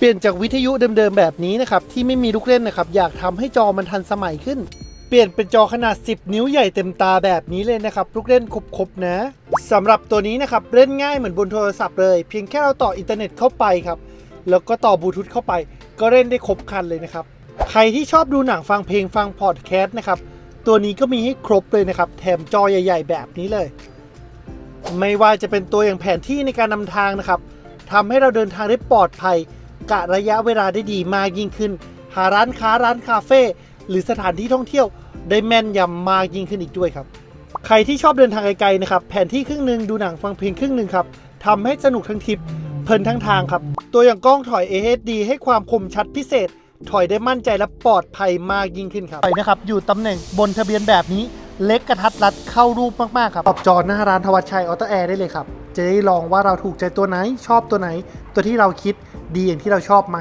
เปลี่ยนจากวิทยุเดิมๆแบบนี้นะครับที่ไม่มีลูกเล่นนะครับอยากทำให้จอมันทันสมัยขึ้น เปลี่ยนเป็นจอขนาด 10 นิ้วใหญ่เต็มตาแบบนี้เลยนะครับลูกเล่นครบๆนะสำหรับตัวนี้นะครับเล่นง่ายเหมือนบนโทรศัพท์เลย เพียงแค่เราต่ออินเทอร์เน็ตเข้าไปครับแล้วก็ต่อบลูทูธเข้าไป ก็เล่นได้ครบครันเลยนะครับใครที่ชอบดูหนังฟังเพลงฟังพอดแคสต์นะครับตัวนี้ก็มีให้ครบเลยนะครับแถมจอใหญ่ ๆ แบบนี้เลย ไม่ว่าจะเป็นตัวอย่างแผนที่ในการนำทางนะครับทำให้เราเดินทางได้ปลอดภัย กะระยะเวลาได้ดีมากยิ่งขึ้น หาร้านค้าร้านคาเฟ่หรือสถานที่ท่องเที่ยวได้แม่นยำมากยิ่งขึ้นอีกด้วยครับ ใครที่ชอบเดินทางไกลๆนะครับ แผนที่ครึ่งหนึ่งดูหนังฟังเพลงครึ่งหนึ่งครับทำให้สนุกทั้งทริปเพลินทั้งทางครับ ตัวอย่างกล้องถอย AHD ให้ความคมชัดพิเศษ ถอยได้มั่นใจและปลอดภัยมากยิ่งขึ้นครับไปนะครับ อยู่ตำแหน่งบนทะเบียนแบบนี้ เล็กกระทัดรัดเข้ารูปมากๆครับตอบจอหน้าร้านทวัชชัยออโตแอร์ได้เลยครับ จะได้ลองว่าเราถูกใจตัวไหนชอบตัวไหน ตัวที่เราคิดดีอย่างที่เราชอบไหม